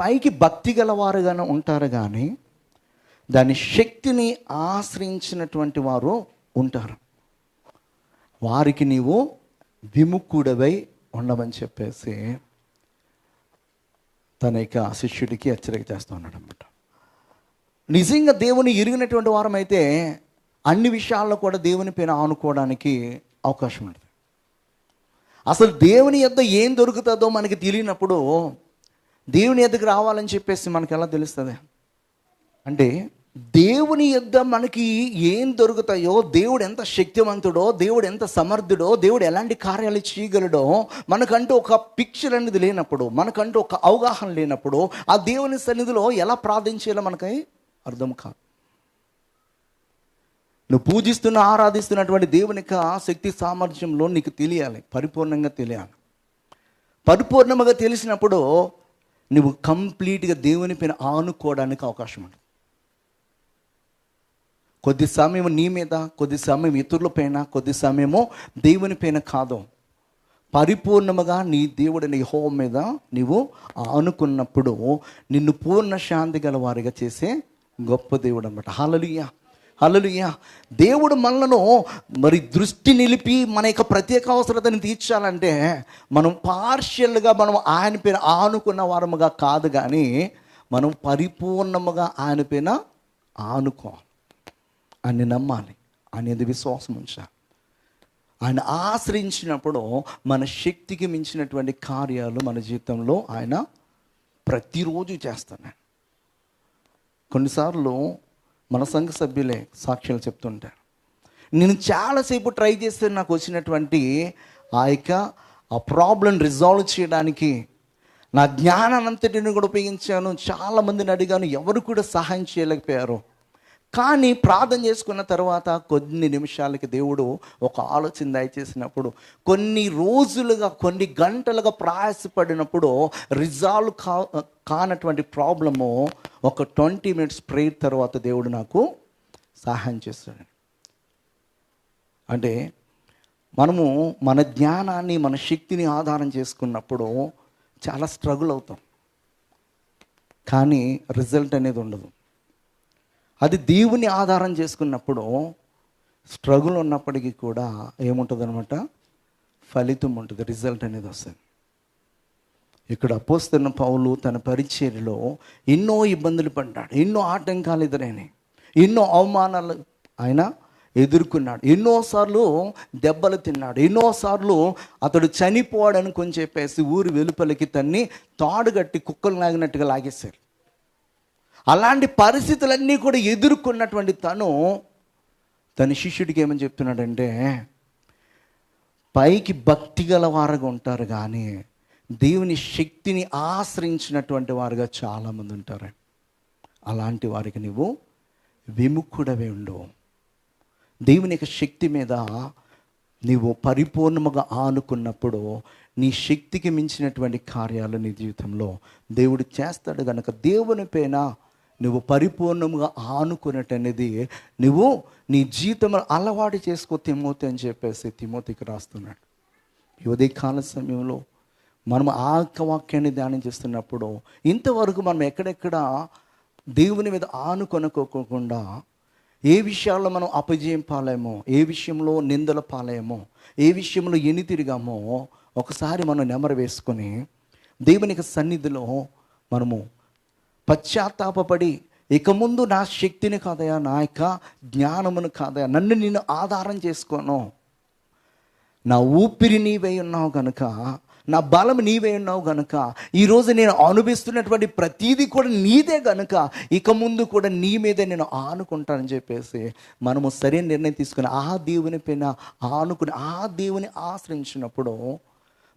పైకి భక్తి గలవారుగానే ఉంటారు కానీ దాని శక్తిని ఆశ్రయించినటువంటి వారు ఉంటారు. వారికి నీవు విముఖుడవై ఉండమని చెప్పేసి తన యొక్క శిష్యుడికి హెచ్చరిక చేస్తూ ఉన్నాడు అనమాట నిజంగా దేవుని ఇరిగినటువంటి వారం అయితే అన్ని విషయాల్లో కూడా దేవుని పైన ఆనుకోవడానికి అవకాశం ఉంటుంది. అసలు దేవుని యొద్ద ఏం దొరుకుతుందో మనకి తెలియనప్పుడు దేవుని యొద్దకు రావాలని చెప్పేసి మనకి ఎలా తెలుస్తుంది? అంటే దేవుని యొద్ద మనకి ఏం దొరుకుతాయో దేవుడు ఎంత శక్తివంతుడో దేవుడు ఎంత సమర్థుడో దేవుడు ఎలాంటి కార్యాలు చేయగలడో మనకంటూ ఒక పిక్చర్ అనేది లేనప్పుడు మనకంటూ ఒక అవగాహన లేనప్పుడు ఆ దేవుని సన్నిధిలో ఎలా ప్రార్థించేలా మనకి అర్థం కాదు. నువ్వు పూజిస్తున్న ఆరాధిస్తున్నటువంటి దేవుని యొక్క శక్తి సామర్థ్యంలో నీకు తెలియాలి పరిపూర్ణంగా తెలియాలి. పరిపూర్ణంగా తెలిసినప్పుడు నువ్వు కంప్లీట్గా దేవుని పైన ఆనుకోవడానికి అవకాశం ఉంటుంది కొద్ది సమయం నీ మీద కొద్ది సమయం ఇతరుల పైన కొద్ది సమయము దేవుని పైన కాదు. పరిపూర్ణముగా నీ దేవుడి నీ హోం మీద నీవు ఆనుకున్నప్పుడు నిన్ను పూర్ణ శాంతి గల వారిగా చేసే గొప్ప దేవుడు అనమాట హాలలుయ్యా హలలుయ్య దేవుడు మనలను మరి దృష్టి నిలిపి మన యొక్క ప్రత్యేక అవసరతని తీర్చాలంటే మనం పార్షియల్గా మనం ఆయన పైన ఆనుకున్న వారముగా కాదు కానీ మనం పరిపూర్ణముగా ఆయన పైన ఆనుకోవాలి. అని నమ్మాలి. అనేది విశ్వాసం ఉంచాలి. ఆయన ఆశ్రయించినప్పుడు మన శక్తికి మించినటువంటి కార్యాలు మన జీవితంలో ఆయన ప్రతిరోజు చేస్తున్నాడు కొన్నిసార్లు మన సంఘ సభ్యులే సాక్ష్యాలు చెప్తుంటారు. నేను చాలాసేపు ట్రై చేస్తే నాకు వచ్చినటువంటి ఆ యొక్క ఆ ప్రాబ్లం రిజాల్వ్ చేయడానికి నా జ్ఞానానంతటిని కూడా ఉపయోగించాను. చాలామందిని అడిగాను ఎవరు కూడా సహాయం చేయలేకపోయారు. కానీ ప్రార్థన చేసుకున్న తర్వాత కొన్ని నిమిషాలకి దేవుడు ఒక ఆలోచన దయచేసినప్పుడు కొన్ని రోజులుగా కొన్ని గంటలుగా ప్రయాసపడినప్పుడు రిజాల్వ్ కా కానటువంటి ప్రాబ్లము ఒక ట్వంటీ మినిట్స్ ప్రేయర్ తర్వాత దేవుడు నాకు సహాయం చేస్తాడు. అంటే మనము మన జ్ఞానాన్ని మన శక్తిని ఆధారం చేసుకున్నప్పుడు చాలా స్ట్రగుల్ అవుతాం. కానీ రిజల్ట్ అనేది ఉండదు. అది దేవుని ఆధారం చేసుకున్నప్పుడు స్ట్రగుల్ ఉన్నప్పటికీ కూడా ఏముంటుంది అనమాట ఫలితం ఉంటుంది రిజల్ట్ అనేది వస్తుంది. ఇక్కడ అపోస్తున్న పౌలు తన పరిచర్యలో ఎన్నో ఇబ్బందులు పడ్డాడు ఎన్నో ఆటంకాలు ఎదురైనాయి ఎన్నో అవమానాలు ఆయన ఎదుర్కొన్నాడు ఎన్నోసార్లు దెబ్బలు తిన్నాడు ఎన్నోసార్లు అతడు చనిపోవడానికి కొంచెం చెప్పేసి ఊరి వెలుపలికి తన్ని తాడుగట్టి కుక్కలు లాగినట్టుగా లాగేశారు. అలాంటి పరిస్థితులన్నీ కూడా ఎదుర్కొన్నటువంటి తను తన శిష్యుడికి ఏమని చెప్తున్నాడంటే పైకి భక్తి గల వారుగా ఉంటారు కానీ దేవుని శక్తిని ఆశ్రయించినటువంటి వారుగా చాలామంది ఉంటారు. అలాంటి వారికి నువ్వు విముఖుడవే ఉండవు దేవుని యొక్క శక్తి మీద నీవు పరిపూర్ణముగా ఆనుకున్నప్పుడు నీ శక్తికి మించినటువంటి కార్యాలు నీ జీవితంలో దేవుడు చేస్తాడు కనుక దేవుని పైన నువ్వు పరిపూర్ణముగా ఆనుకున్నట్టు అనేది నువ్వు నీ జీవితంలో అలవాటు చేసుకో తిమోతి అని చెప్పేసి తిమోతికి రాస్తున్నాడు. ఈ కాల సమయంలో మనం ఆ యొక్క వాక్యాన్ని ధ్యానం చేస్తున్నప్పుడు ఇంతవరకు మనం ఎక్కడెక్కడ దేవుని మీద ఆనుకొనుకోకుండా ఏ విషయాల్లో మనం అపజయం పాలేమో ఏ విషయంలో నిందల పాలేమో ఏ విషయంలో ఎన్ని తిరిగామో ఒకసారి మనం నెమరు వేసుకొని దేవునికి సన్నిధిలో మనము పశ్చాత్తాపడి ఇక ముందు నా శక్తిని కాదయా నా యొక్క జ్ఞానమును కాదయా నన్ను నేను ఆధారం చేసుకోను. నా ఊపిరి నీవై ఉన్నావు కనుక నా బలం నీవే ఉన్నావు గనుక. ఈరోజు నేను అనుభవిస్తున్నటువంటి ప్రతీది కూడా నీదే గనుక. ఇక ముందు కూడా నీ మీదే నేను ఆనుకుంటానని చెప్పేసి మనము సరైన నిర్ణయం తీసుకుని ఆ దేవుని పైన ఆనుకుని ఆ దేవుని ఆశ్రయించినప్పుడు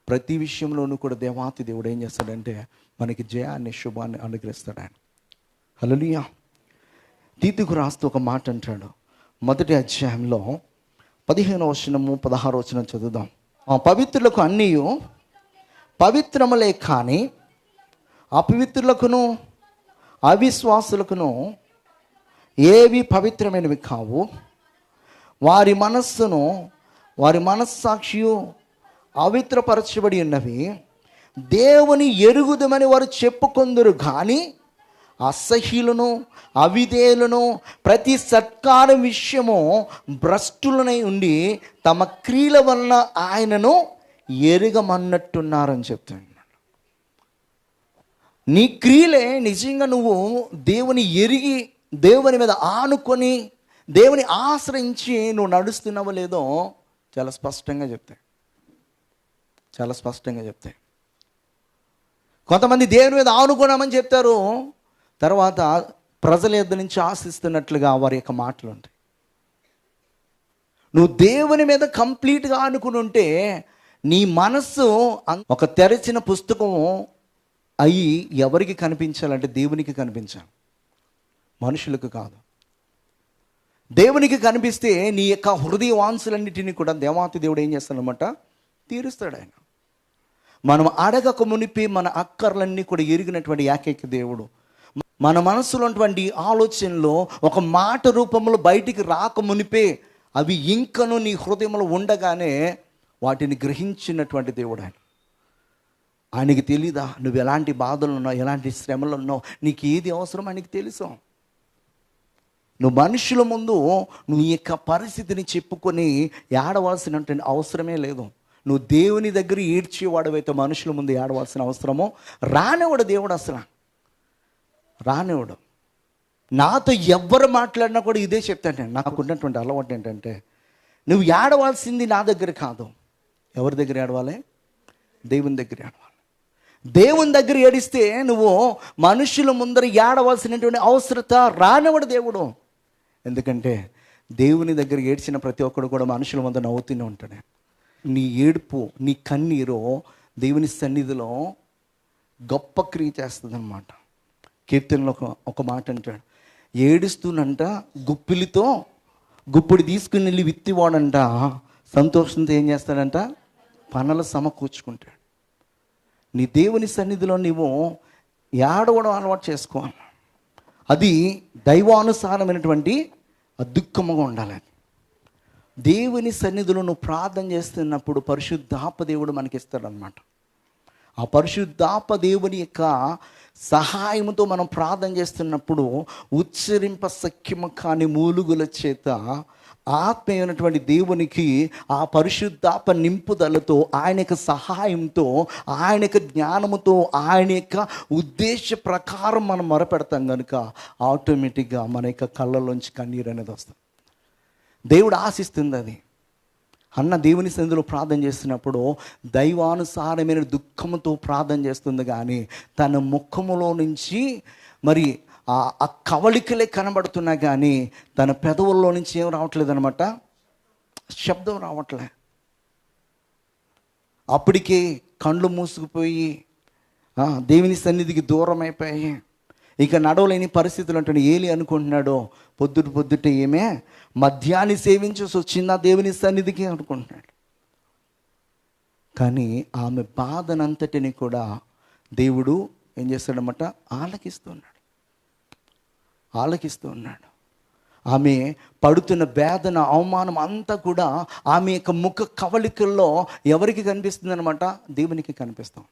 ప్రతి విషయంలోనూ కూడా దేవాతి దేవుడు ఏం చేస్తాడంటే మనకి జయాన్ని శుభాన్ని అనుగ్రహిస్తాడు ఆయన. హలలుయా తీతుకు రాస్తూ ఒక మాట అంటాడు. మొదటి అధ్యాయంలో పదిహేను వచనము పదహారు వచనం చదువుదాం. ఆ పవిత్రులకు అన్నీయు పవిత్రములే కానీ అపవిత్రులకును అవిశ్వాసులకును ఏవి పవిత్రమైనవి కావు. వారి మనస్సును వారి మనస్సాక్షియు అవిత్రపరచబడి ఉన్నవి. దేవుని ఎరుగుదమని వారు చెప్పుకొందురు కానీ అసహ్యులను అవిధేయులను ప్రతి సత్కార విషయము భ్రష్టులనై ఉండి తమ క్రియల వలన ఆయనను ఎరుగమన్నట్టున్నారని చెప్తాడు నీ క్రియలే నిజంగా నువ్వు దేవుని ఎరిగి దేవుని మీద ఆనుకొని దేవుని ఆశ్రయించి నువ్వు నడుస్తున్నావో లేదో చాలా స్పష్టంగా చెప్తాయి. చాలా స్పష్టంగా చెప్తాయి. కొంతమంది దేవుని మీద ఆనుకున్నామని చెప్తారు. తర్వాత ప్రజల ఇద్దరి నుంచి ఆశిస్తున్నట్లుగా వారి యొక్క మాటలు ఉంటాయి నువ్వు దేవుని మీద కంప్లీట్గా ఆనుకుని ఉంటే నీ మనస్సు ఒక తెరిచిన పుస్తకం అయి ఎవరికి కనిపించాలంటే దేవునికి కనిపించాలి. మనుషులకు కాదు. దేవునికి కనిపిస్తే నీ యొక్క హృదయ వాంసులన్నిటినీ కూడా దేవాతి దేవుడు ఏం చేస్తాడనమాట? తీరుస్తాడు ఆయన. మనం అడగక మునిపి మన అక్కర్లన్నీ కూడా ఎరిగినటువంటి ఏకైక దేవుడు. మన మనసులోటువంటి ఆలోచనలో ఒక మాట రూపంలో బయటికి రాక మునిపే అవి ఇంకను నీ హృదయంలో ఉండగానే వాటిని గ్రహించినటువంటి దేవుడు ఆయన. ఆయనకి తెలీదా? నువ్వు ఎలాంటి బాధలు ఉన్నావు? ఎలాంటి శ్రమలు ఉన్నావు? నీకు ఏది అవసరం ఆయనకి తెలుసు. నువ్వు మనుషుల ముందు నువ్వు యొక్క పరిస్థితిని చెప్పుకొని ఏడవలసినటువంటి అవసరమే లేదు. నువ్వు దేవుని దగ్గర ఏడ్చేవాడవైతే మనుషుల ముందు ఏడవలసిన అవసరమో? రానివాడు దేవుడు అసలు. రానివాడు. నాతో ఎవ్వరు మాట్లాడినా కూడా ఇదే చెప్తాను నేను నాకు ఉన్నటువంటి అలవాటు ఏంటంటే నువ్వు ఏడవలసింది నా దగ్గర కాదు. ఎవరి దగ్గర ఏడవాలి? దేవుని దగ్గర ఏడవాలి. దేవుని దగ్గర ఏడిస్తే నువ్వు మనుషుల ముందర ఏడవలసినటువంటి అవసరత రానివడు దేవుడు. ఎందుకంటే దేవుని దగ్గర ఏడ్చిన ప్రతి ఒక్కడు కూడా మనుషుల ముందర నవ్వుతూనే ఉంటాడు. నీ ఏడుపు నీ కన్నీరు దేవుని సన్నిధిలో గొప్ప క్రియ చేస్తుందన్నమాట. కీర్తనలో ఒక ఒక మాట అంటాడు. ఏడుస్తూనంట గుప్పిలితో గుప్పుడు తీసుకుని వెళ్ళి విత్తివాడంట. సంతోషంతో ఏం చేస్తాడంట? పనులు సమకూర్చుకుంటాడు నీ దేవుని సన్నిధిలో నీవు ఏడవడం అలవాటు చేసుకోవాలి అది దైవానుసారమైనటువంటి దుఃఖముగా ఉండాలి దేవుని సన్నిధిలో నువ్వు ప్రార్థన చేస్తున్నప్పుడు పరిశుద్ధాప దేవుడు మనకి ఇస్తాడనమాట ఆ పరిశుద్ధాప దేవుని యొక్క సహాయంతో మనం ప్రార్థన చేస్తున్నప్పుడు ఉచ్చరింప సఖ్యము కాని మూలుగుల చేత ఆత్మీయమైనటువంటి దేవునికి ఆ పరిశుద్ధాప నింపుదలతో ఆయన యొక్క సహాయంతో ఆయన యొక్క జ్ఞానముతో ఆయన యొక్క ఉద్దేశ ప్రకారం మనం మొరపెడతాం కనుక ఆటోమేటిక్గా మన యొక్క కళ్ళలోంచి కన్నీరు అనేది వస్తుంది. దేవుడు ఆశిస్తుంది అది. అన్న దేవుని సన్నిధిలో ప్రార్థన చేస్తున్నప్పుడు దైవానుసారమైన దుఃఖంతో ప్రార్థన చేస్తుంది కానీ తన ముఖములో నుంచి మరి ఆ కవళికలే కనబడుతున్నా కానీ తన పెదవుల్లో నుంచి ఏం రావట్లేదు అనమాట శబ్దం రావట్లే. అప్పటికే కండ్లు మూసుకుపోయి దేవుని సన్నిధికి దూరం అయిపోయి ఇక నడవలేని పరిస్థితులు అంటాడు ఏలి అనుకుంటున్నాడో? పొద్దుట పొద్దుట ఏమే? మద్యాన్ని సేవించేసి వచ్చిందా దేవుని సన్నిధికి అనుకుంటున్నాడు. కానీ ఆమె బాధనంతటిని కూడా దేవుడు ఏం చేస్తాడనమాట ఆలకిస్తున్నాడు ఆలకిస్తూ ఉన్నాడు. ఆమె పడుతున్న వేదన అవమానం అంతా కూడా ఆమె యొక్క ముఖ కవలికల్లో ఎవరికి కనిపిస్తుంది అనమాట దేవునికి కనిపిస్తాం.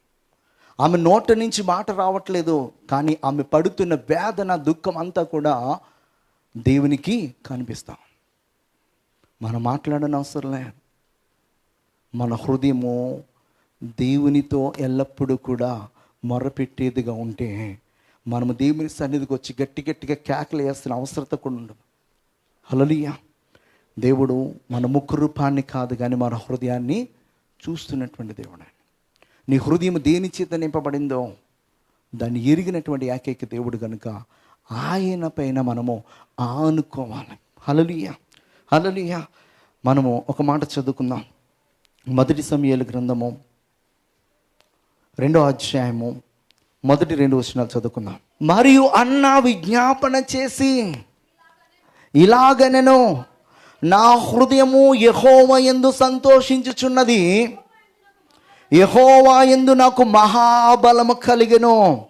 ఆమె నోట నుంచి మాట రావట్లేదు కానీ ఆమె పడుతున్న వేదన దుఃఖం అంతా కూడా దేవునికి కనిపిస్తాం. మనం మాట్లాడని అవసరం లేదు. మన హృదయము దేవునితో ఎల్లప్పుడూ కూడా మొరపెట్టేదిగా ఉంటే మనము దేవుని సన్నిధికి వచ్చి గట్టి గట్టిగా కేకలు వేస్తున్న అవసరత కూడా ఉండదు. హలలియ దేవుడు మన ముఖ రూపాన్ని కాదు కానీ మన హృదయాన్ని చూస్తున్నటువంటి దేవుడు నీ హృదయం దేని చేత నింపబడిందో దాన్ని ఎరిగినటువంటి ఏకైక దేవుడు కనుక ఆయన పైన మనము ఆనుకోవాలి. హలలియ హలలియ మనము ఒక మాట చదువుకుందాం. మొదటి సమయాల గ్రంథము రెండో అధ్యాయము మొదటి రెండు వచనాలు చదువుకుందాం. మరియు అన్న విజ్ఞాపన చేసి ఇలాగనెను నా హృదయము యహోవ ఎందు సంతోషించుచున్నది. యహోవా ఎందు నాకు మహాబలము కలిగను.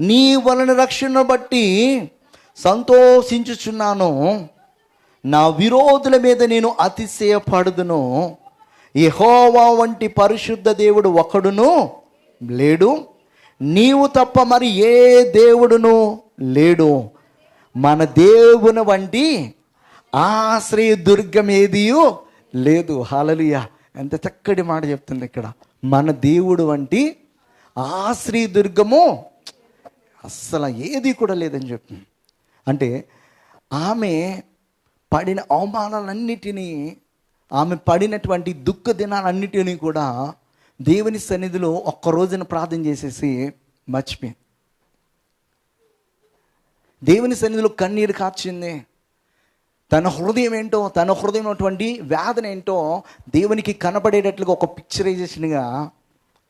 నీ వలన రక్షణ బట్టి సంతోషించుచున్నాను. నా విరోధుల మీద నేను అతిశయపడుదును. యహోవా వంటి పరిశుద్ధ దేవుడు ఒకడును లేడు. నీవు తప్ప మరి ఏ దేవుడును లేడు. మన దేవుని వంటి ఆశ్రయ దుర్గం ఏదియో లేదు. హాలలియ. ఎంత చక్కటి మాట చెప్తుంది ఇక్కడ. మన దేవుడు వంటి ఆశ్రయ దుర్గము అస్సలు ఏది కూడా లేదని చెప్తుంది. అంటే ఆమె పడిన అవమానాలన్నిటినీ ఆమె పడినటువంటి దుఃఖ దినాలన్నిటినీ కూడా దేవుని సన్నిధిలో ఒక్క రోజున ప్రార్థన చేసేసి మర్చిపోయింది దేవుని సన్నిధిలో కన్నీరు కార్చింది తన హృదయం ఏంటో తన హృదయం అటువంటి వేదన ఏంటో దేవునికి కనపడేటట్లుగా ఒక పిక్చరైజేషన్గా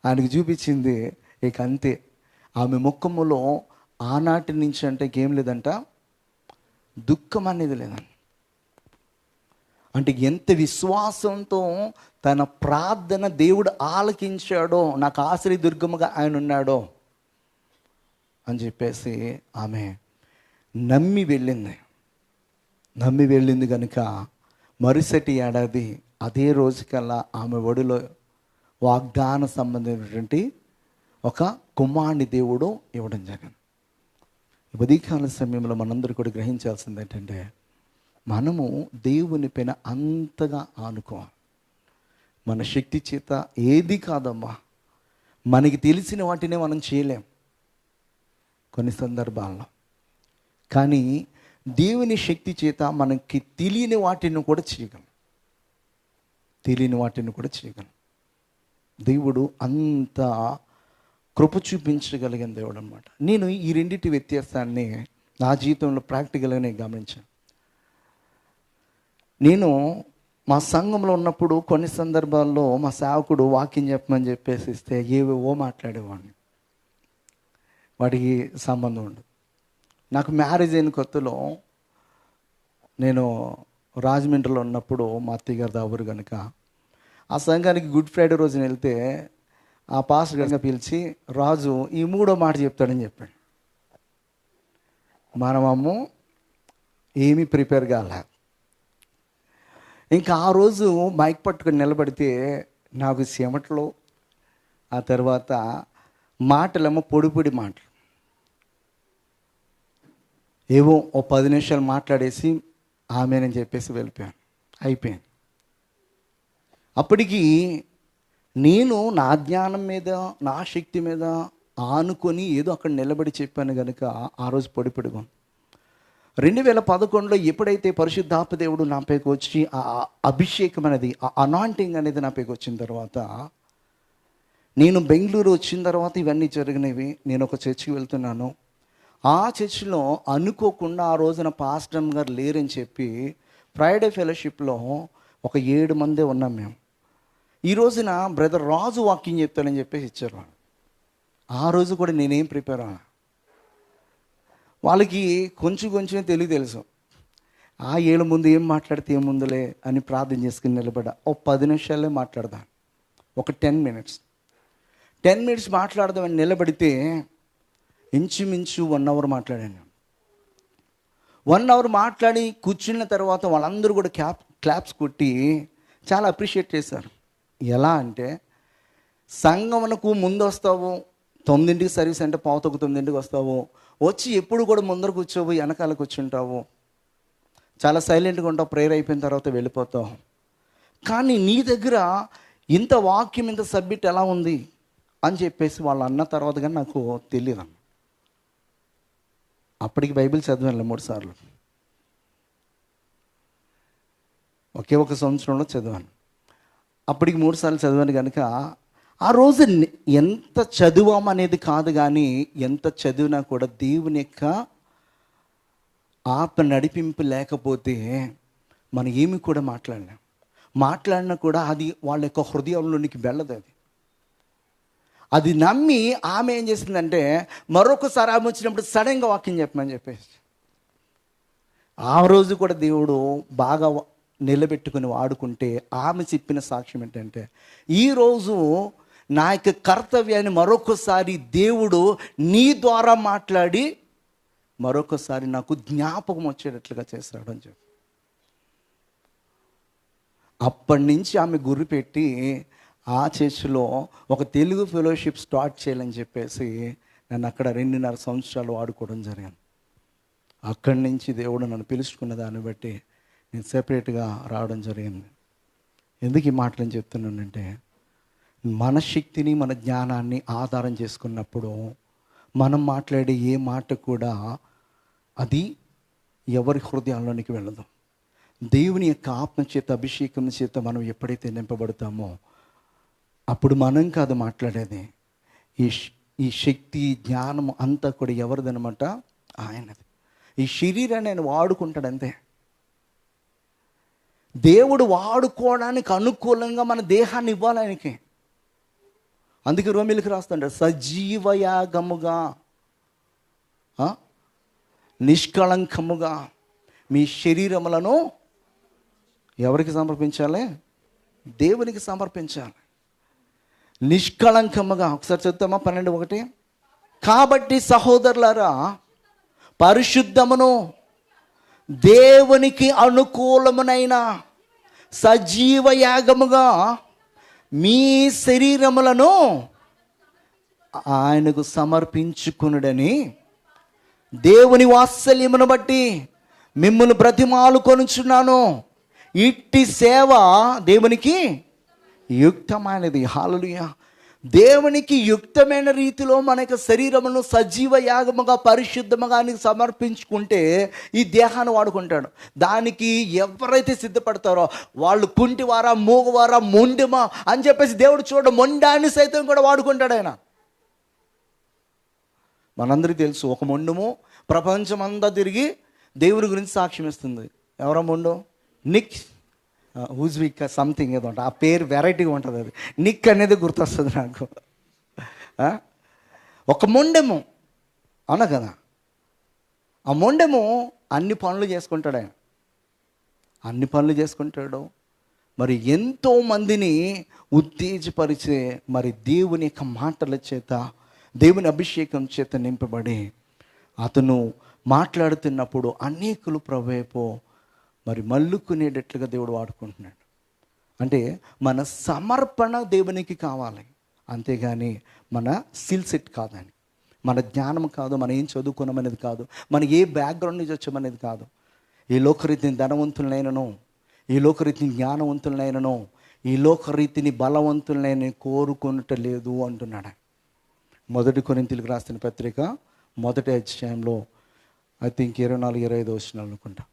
ఆయనకు చూపించింది. ఇక అంతే. ఆమె ముఖములో ఆనాటి నుంచి అంటే ఏం లేదంట దుఃఖం అనేది లేదండి అంటే ఎంత విశ్వాసంతో తన ప్రార్థన దేవుడు ఆలకించాడో నాకు ఆశ్రయ దుర్గముగా ఆయన ఉన్నాడో అని చెప్పేసి ఆమె నమ్మి వెళ్ళింది. నమ్మి వెళ్ళింది కనుక మరుసటి ఏడాది అదే రోజుకల్లా ఆమె ఒడిలో వాగ్దాన సంబంధించినటువంటి ఒక కుమారుని దేవుడు ఇవ్వడం జరిగింది. ఉదయకాల సమయంలో మనందరూ కూడా గ్రహించాల్సింది ఏంటంటే మనము దేవుని పైన అంతగా ఆనుకోవాలి. మన శక్తి చేత ఏది కాదమ్మా. మనకి తెలిసిన వాటినే మనం చేయలేం. కొన్ని సందర్భాల్లో. కానీ దేవుని శక్తి చేత మనకి తెలియని వాటిని కూడా చేయగలం. తెలియని వాటిని కూడా చేయగలం. దేవుడు అంత కృప చూపించగలిగిన దేవుడు అనమాట నేను ఈ రెండింటి వ్యత్యాసాన్ని నా జీవితంలో ప్రాక్టికల్గానే గమనించాను. నేను మా సంఘంలో ఉన్నప్పుడు కొన్ని సందర్భాల్లో మా సేవకుడు వాకింగ్ చెప్పమని చెప్పేసి ఇస్తే ఏవేవో మాట్లాడేవాడిని. వాడికి సంబంధం ఉండదు. నాకు మ్యారేజ్ అయిన కొత్తలో నేను రాజమండ్రిలో ఉన్నప్పుడు మా అత్తయ్య గారు దాబురు కనుక ఆ సంఘానికి గుడ్ ఫ్రైడే రోజున వెళ్తే ఆ పాస్టర్ కనుక పిలిచి రాజు ఈ మూడో మాట చెప్తాడని చెప్పాడు. మనమమ్ము ఏమీ ప్రిపేర్ కాలే. ఇంకా ఆ రోజు మైక్ పట్టుకుని నిలబడితే నాకు చెమటలు ఆ తర్వాత మాటలేమో పొడి పొడి మాటలు. ఏవో ఓ పది నిమిషాలు మాట్లాడేసి ఆమెనని చెప్పేసి వెళ్ళిపోయాను. అయిపోయాను అప్పటికి నేను నా జ్ఞానం మీద నా శక్తి మీద ఆనుకొని ఏదో అక్కడ నిలబడి చెప్పాను కనుక ఆ రోజు పొడిపడిగా ఉంది. రెండు వేల పదకొండులో ఎప్పుడైతే పరిశుద్ధాత్మ దేవుడు నా పైకి వచ్చి ఆ అభిషేకం అనేది ఆ అనాంటింగ్ అనేది నా పైకి వచ్చిన తర్వాత నేను బెంగళూరు వచ్చిన తర్వాత ఇవన్నీ జరిగినవి. నేను ఒక చర్చికి వెళ్తున్నాను. ఆ చర్చిలో అనుకోకుండా ఆ రోజున పాస్టమ్ గారు లేరని చెప్పి ఫ్రైడే ఫెలోషిప్లో ఒక ఏడు మందే ఉన్నాం మేము. ఈ రోజున బ్రదర్ రాజు వాకింగ్ చెప్తానని చెప్పేసి ఇచ్చారు ఆ రోజు కూడా నేనేం ప్రిపేర్ అన్నా వాళ్ళకి కొంచెం కొంచెం తెలివి తెలుసు. ఆ ఏళ్ళ ముందు ఏం మాట్లాడితే ఏముందులే అని ప్రార్థన చేసుకుని నిలబడ్డా. ఓ పది నిమిషాలే మాట్లాడదాం. ఒక టెన్ మినిట్స్. టెన్ మినిట్స్ మాట్లాడదామని నిలబడితే ఇంచుమించు వన్ అవర్ మాట్లాడాను వన్ అవర్ మాట్లాడి కూర్చున్న తర్వాత వాళ్ళందరూ కూడా క్యాప్ క్లాప్స్ కొట్టి చాలా అప్రిషియేట్ చేశారు. ఎలా అంటే సంగమనకు ముందు వస్తావు తొమ్మిదింటికి సర్వీస్ అంటే పావుతకు తొమ్మిదింటికి వస్తావు వచ్చి ఎప్పుడు కూడా ముందర కూర్చోవు వెనకాల కూర్చుంటావు. చాలా సైలెంట్గా ఉంటావు ప్రేయర్ అయిపోయిన తర్వాత వెళ్ళిపోతావు. కానీ నీ దగ్గర ఇంత వాక్యం ఇంత సబ్మిట్ ఎలా ఉంది అని చెప్పేసి వాళ్ళు అన్న తర్వాత కానీ నాకు తెలియదు అన్న. అప్పటికి బైబిల్ చదివాను మూడు సార్లు. ఒకే ఒక సంవత్సరంలో చదివాను. అప్పటికి మూడు సార్లు చదివాను కనుక ఆ రోజు ఎంత చదివాం అనేది కాదు కానీ ఎంత చదివినా కూడా దేవుని యొక్క ఆత్మ నడిపింపు లేకపోతే మనం ఏమి కూడా మాట్లాడలేం. మాట్లాడినా కూడా అది వాళ్ళ యొక్క హృదయంలోనికి వెళ్ళదు అది. అది నమ్మి ఆమె ఏం చేసిందంటే మరొకసారి ఆమె వచ్చినప్పుడు సడన్గా వాక్యం చెప్పమని చెప్పేసి. ఆ రోజు కూడా దేవుడు బాగా నిలబెట్టుకుని వాడుకుంటే ఆమె చెప్పిన సాక్ష్యం ఏంటంటే ఈరోజు నా యొక్క కర్తవ్యాన్ని మరొకసారి దేవుడు నీ ద్వారా మాట్లాడి మరొకసారి నాకు జ్ఞాపకం వచ్చేటట్లుగా చేశాడు అని చెప్పి. అప్పటి నుంచి ఆమె గురి పెట్టి ఆ చర్చిలో ఒక తెలుగు ఫెలోషిప్ స్టార్ట్ చేయాలని చెప్పేసి నన్ను అక్కడ రెండున్నర సంవత్సరాలు వాడుకోవడం జరిగింది. అక్కడి నుంచి దేవుడు నన్ను పిలుచుకున్న దాన్ని బట్టి నేను సెపరేట్గా రావడం జరిగింది. ఎందుకు ఈ మాటలు చెప్తున్నానంటే మన శక్తిని మన జ్ఞానాన్ని ఆధారం చేసుకున్నప్పుడు మనం మాట్లాడే ఏ మాట కూడా అది ఎవరి హృదయాల్లోనికి వెళ్ళదు. దేవుని యొక్క ఆత్మ చేత అభిషేకం చేత మనం ఎప్పుడైతే నింపబడతామో అప్పుడు మనం కాదు మాట్లాడేది. ఈ ఈ శక్తి జ్ఞానం అంతా కూడా ఎవరిదనమాట? ఆయనది. ఈ శరీరాన్ని ఆయన వాడుకుంటాడు అంతే. దేవుడు వాడుకోవడానికి అనుకూలంగా మన దేహాన్ని ఇవ్వాలి ఆయనకి. అందుకే రోమిలకు రాస్తాడు సజీవయాగముగా నిష్కళంకముగా మీ శరీరములను ఎవరికి సమర్పించాలి? దేవునికి సమర్పించాలి. నిష్కళంకముగా ఒకసారి చెప్తామా? పన్నెండు ఒకటి. కాబట్టి సహోదరులారా పరిశుద్ధమును దేవునికి అనుకూలమునైన సజీవ యాగముగా మీ శరీరములను ఆయనకు సమర్పించుకునుడని దేవుని వాత్సల్యమును బట్టి మిమ్మల్ని బ్రతిమాలు కొనుచున్నాను ఇట్టి సేవ దేవునికి యుక్తమైనది. హాలలుయ దేవునికి యుక్తమైన రీతిలో మన యొక్క శరీరమును సజీవ యాగముగా పరిశుద్ధముగా సమర్పించుకుంటే ఈ దేహాన్ని వాడుకుంటాడు. దానికి ఎవరైతే సిద్ధపడతారో వాళ్ళు కుంటివారా మూగవారా మొండిమా అని చెప్పేసి దేవుడు చూడ మొండాన్ని సైతం కూడా వాడుకుంటాడు ఆయన. మనందరికీ తెలుసు ఒక మొండము ప్రపంచమంతా తిరిగి దేవుని గురించి సాక్ష్యం ఇస్తుంది. ఎవరో మొండు? నిక్ Uh, హూజ్విక్ సంథింగ్ ఏదో ఉంటుంది. ఆ పేరు వెరైటీగా ఉంటుంది అది. నిక్ అనేది గుర్తొస్తుంది నాకు. Uh, ఒక మొండెము. అవునా కదా? ఆ మొండెము అన్ని పనులు చేసుకుంటాడు ఆయన. అన్ని పనులు చేసుకుంటాడు. మరి ఎంతో మందిని ఉత్తేజపరిచే మరి దేవుని యొక్క మాటల చేత దేవుని అభిషేకం చేత నింపబడి అతను మాట్లాడుతున్నప్పుడు అనేకులు ప్రవేపో మరి మల్లుకునేటట్లుగా దేవుడు వాడుకుంటున్నాడు. అంటే మన సమర్పణ దేవునికి కావాలి. అంతేగాని మన స్కిల్ సెట్ కాదని. మన జ్ఞానం కాదు మనం ఏం చదువుకున్నామనేది కాదు మన ఏ బ్యాక్గ్రౌండ్ నుంచి వచ్చామనేది కాదు. ఈ లోకరీతిని ధనవంతులైనను ఈ లోకరీతిని జ్ఞానవంతులైనను ఈ లోకరీతిని బలవంతులైన కోరుకొనుట లేదు అంటున్నాడు మొదటి కొరింతలకు రాసిన పత్రిక మొదటి అధ్యాయంలో ఐ థింక్ ఇరవై నాలుగు ఇరవై ఐదు వచ్చిన అనుకుంటా.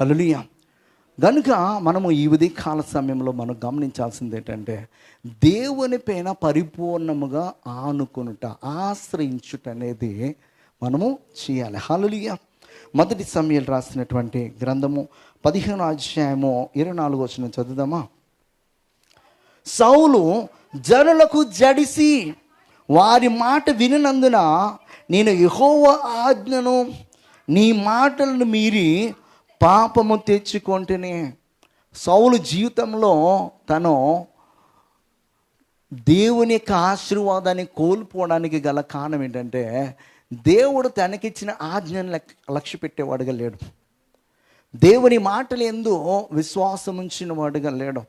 హలులియా కనుక మనము ఈ ఉదయ కాల సమయంలో మనం గమనించాల్సింది ఏంటంటే దేవుని పైన పరిపూర్ణముగా ఆనుకునుట ఆశ్రయించుట అనేది మనము చేయాలి. హలులియా మొదటి సమయాలు రాసినటువంటి గ్రంథము పదిహేను అధ్యాయము ఇరవై నాలుగు వచ్చిన చదువుదామా? సౌలు జనులకు జడిసి వారి మాట వినినందున నేను యహోవ ఆజ్ఞను నీ మాటలను మీరి పాపము తెచ్చుకుంటేనే సౌలు జీవితంలో తను దేవుని యొక్క ఆశీర్వాదాన్ని కోల్పోవడానికి గల కారణం ఏంటంటే దేవుడు తనకిచ్చిన ఆజ్ఞను లక్ష్య పెట్టేవాడుగా లేడు. దేవుని మాటలు ఎందు విశ్వాసం ఉంచిన వాడుగా లేడు.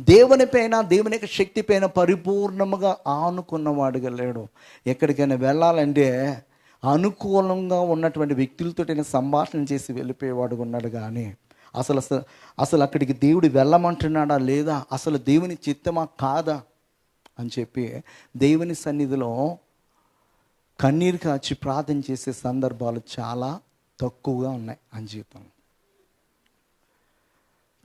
దేవుని పైన దేవుని యొక్క శక్తి పైన పరిపూర్ణముగా ఆనుకున్నవాడుగా లేడు. ఎక్కడికైనా వెళ్ళాలంటే అనుకూలంగా ఉన్నటువంటి వ్యక్తులతో సంభాషణ చేసి వెళ్ళిపోయేవాడు ఉన్నాడు కానీ అసలు అసలు అసలు అక్కడికి దేవుడు వెళ్ళమంటున్నాడా లేదా? అసలు దేవుని చిత్తమా కాదా? అని చెప్పి దేవుని సన్నిధిలో కన్నీరు కాచి ప్రార్థన చేసే సందర్భాలు చాలా తక్కువగా ఉన్నాయి అని జీవితం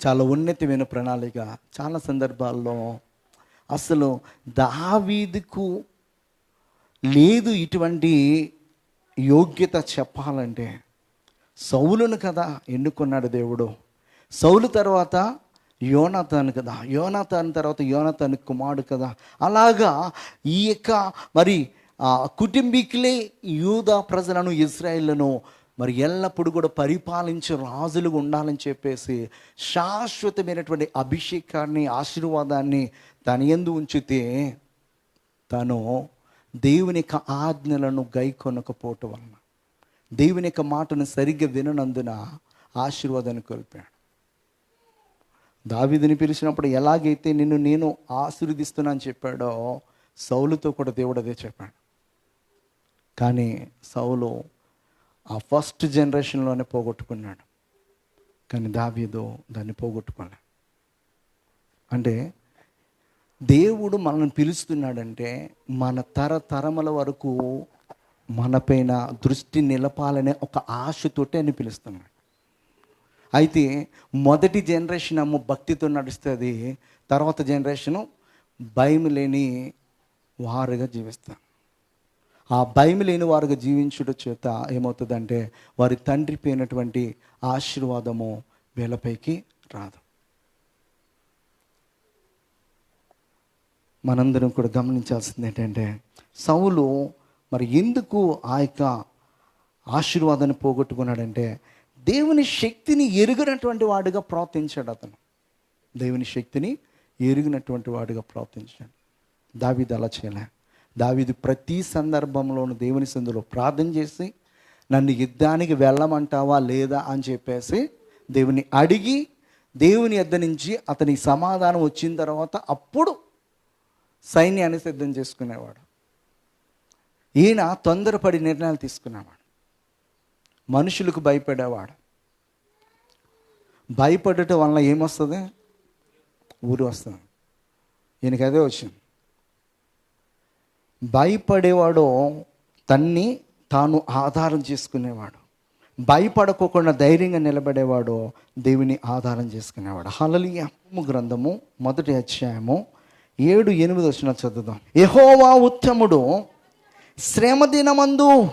చాలా ఉన్నతమైన ప్రణాళిక. చాలా సందర్భాల్లో అసలు దావీదుకు లేదు ఇటువంటి యోగ్యత చెప్పాలంటే సౌలును కదా ఎన్నుకున్నాడు దేవుడు. సౌలు తర్వాత యోనాథాన్ కదా. యోనాథాన్ తర్వాత యోనాథాన్ కుమారుడు కదా. అలాగా ఈ యొక్క మరి ఆ కుటుంబీకులే యూదా ప్రజలను ఇజ్రాయిల్లను మరి ఎల్లప్పుడూ కూడా పరిపాలించే రాజులు ఉండాలని చెప్పేసి శాశ్వతమైనటువంటి అభిషేకాన్ని ఆశీర్వాదాన్ని తన ఎందు ఉంచితే తను దేవుని యొక్క ఆజ్ఞలను గైకొనకపోవటం వలన దేవుని యొక్క మాటను సరిగ్గా విననందున ఆశీర్వాదాన్ని కోల్పోయాడు. దావీదుని పిలిచినప్పుడు ఎలాగైతే నిన్ను నేను ఆశీర్వదిస్తున్నా అని చెప్పాడో సౌలుతో కూడా దేవుడు అదే చెప్పాడు. కానీ సౌలు ఆ ఫస్ట్ జనరేషన్లోనే పోగొట్టుకున్నాడు. కానీ దావీదు దాన్ని పోగొట్టుకోలే. అంటే దేవుడు మనల్ని పిలుస్తున్నాడంటే మన తరతరముల వరకు మనపైన దృష్టి నిలపాలనే ఒక ఆశతోటే అని పిలుస్తున్నాడు. అయితే మొదటి జనరేషన్ అమ్మ భక్తితో నడుస్తుంది తర్వాత జనరేషను భయం లేని వారుగా జీవిస్తారు. ఆ భయం లేని వారుగా జీవించుట చేత ఏమవుతుందంటే వారి తండ్రి పోయినటువంటి ఆశీర్వాదము వీళ్ళపైకి రాదు. మనందరం కూడా గమనించాల్సింది ఏంటంటే సౌలు మరి ఎందుకు ఆ యొక్క ఆశీర్వాదాన్ని పోగొట్టుకున్నాడంటే దేవుని శక్తిని ఎరిగినటువంటి వాడుగా ప్రవర్తించాడు అతను. దేవుని శక్తిని ఎరిగినటువంటి వాడుగా ప్రవర్తించాడు. దావీది అలా చేయలే. దావీది ప్రతి సందర్భంలోనూ దేవుని సందులో ప్రార్థన చేసి నన్ను యుద్ధానికి వెళ్ళమంటావా లేదా అని చెప్పేసి దేవుని అడిగి దేవుని ఎద్ద నుంచి అతనికి సమాధానం వచ్చిన తర్వాత అప్పుడు సైన్యాన్ని సిద్ధం చేసుకునేవాడు. ఈయన తొందరపడి నిర్ణయాలు తీసుకునేవాడు. మనుషులకు భయపడేవాడు. భయపడటం వల్ల ఏమొస్తుంది? ఊరు వస్తుంది. ఈయనకి అదే వచ్చింది. భయపడేవాడు తన్ని తాను ఆధారం చేసుకునేవాడు. భయపడకోకుండా ధైర్యంగా నిలబడేవాడు దేవుని ఆధారం చేసుకునేవాడు. హలలియ గ్రంథము మొదటి అధ్యాయము ఏడు ఎనిమిది వచ్చిన చదువుదాం. యహోవా ఉత్తముడు శ్రమ దినమందు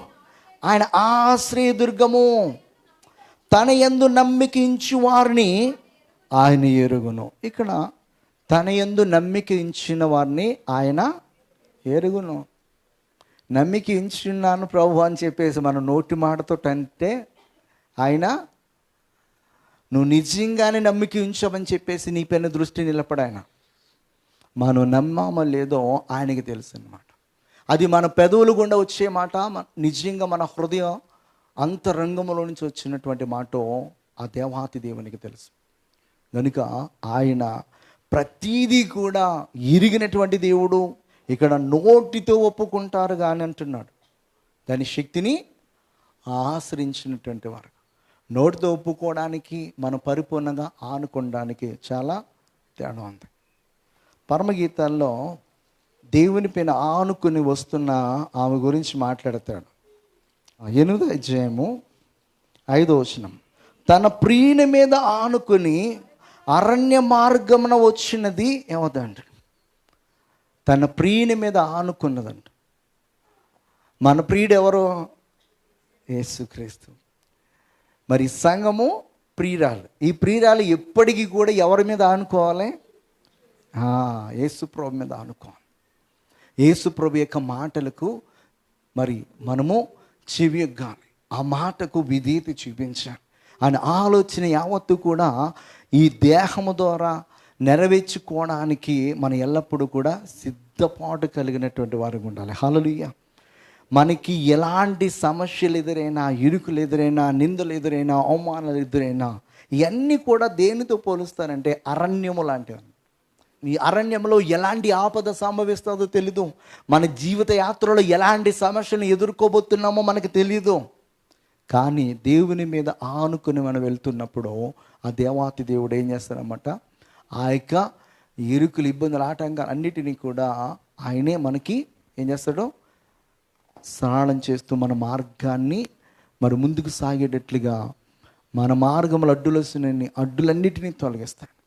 ఆయన ఆశ్రయదుర్గము తన యందు నమ్మికించు వారిని ఆయన ఎరుగును. ఇక్కడ తన యందు నమ్మిక ఇచ్చిన వారిని ఆయన ఎరుగును. నమ్మిక ఇచ్చున్నాను ప్రభు అని చెప్పేసి మన నోటి మాటతో అంటే ఆయన నువ్వు నిజంగానే నమ్మిక ఉంచామని చెప్పేసి నీ పైన దృష్టి నిలపడాయన. మనం నమ్మామో లేదో ఆయనకి తెలుసు అనమాట అది మన పెదవులు గుండా వచ్చే మాట నిజంగా మన హృదయం అంతరంగంలో నుంచి వచ్చినటువంటి మాట ఆ దేవాతి దేవునికి తెలుసు. కనుక ఆయన ప్రతీదీ కూడా ఇరిగినటువంటి దేవుడు ఇక్కడ నోటితో ఒప్పుకుంటారు కానీ అంటున్నాడు. దాని శక్తిని ఆశ్రయించినటువంటి వారు. నోటితో ఒప్పుకోవడానికి మనం పరిపూర్ణంగా ఆనుకోవడానికి చాలా తేడా ఉంది. పరమగీతాల్లో దేవుని పైన ఆనుకుని వస్తున్న ఆమె గురించి మాట్లాడతాడు. ఆ ఎనిమిదో అధ్యాయము ఐదో వచనం. తన ప్రియుని మీద ఆనుకుని అరణ్య మార్గమున వచ్చినది ఏమదంట? తన ప్రియుని మీద ఆనుకున్నదంట. మన ప్రియుడు ఎవరు యేసుక్రీస్తు. మరి సంఘము ప్రియురాలు. ఈ ప్రియురాలు ఎప్పటికీ కూడా ఎవరి మీద ఆనుకోవాలి? ఏసుప్రభు మీద అనుకో ఏసుప్రభు యొక్క మాటలకు మరి మనము చెవియగాలి ఆ మాటకు విధేయత చూపించాలి. అని ఆలోచన యావత్తు కూడా ఈ దేహము ద్వారా నెరవేర్చుకోవడానికి మనం ఎల్లప్పుడూ కూడా సిద్ధపాటు కలిగినటువంటి వారికి ఉండాలి. హలలుయ్య మనకి ఎలాంటి సమస్యలు ఎదురైనా ఇరుకులు ఎదురైనా నిందలు ఎదురైనా అవమానాలు ఎదురైనా ఇవన్నీ కూడా దేనితో పోలుస్తారంటే అరణ్యము లాంటివి ఈ అరణ్యంలో ఎలాంటి ఆపద సంభవిస్తుందో తెలీదు. మన జీవిత యాత్రలో ఎలాంటి సమస్యలను ఎదుర్కోబోతున్నామో మనకు తెలీదు. కానీ దేవుని మీద ఆనుకుని మనం వెళ్తున్నప్పుడు ఆ దేవాతి దేవుడు ఏం చేస్తారన్నమాట ఆ యొక్క ఇరుకులు ఇబ్బందులు ఆటంకాలు అన్నిటినీ కూడా ఆయనే మనకి ఏం చేస్తాడు? స్నానం చేస్తూ మన మార్గాన్ని మరి ముందుకు సాగేటట్లుగా మన మార్గంలో అడ్డులు వస్తున్నాయని అడ్డులన్నిటినీ తొలగిస్తాడు.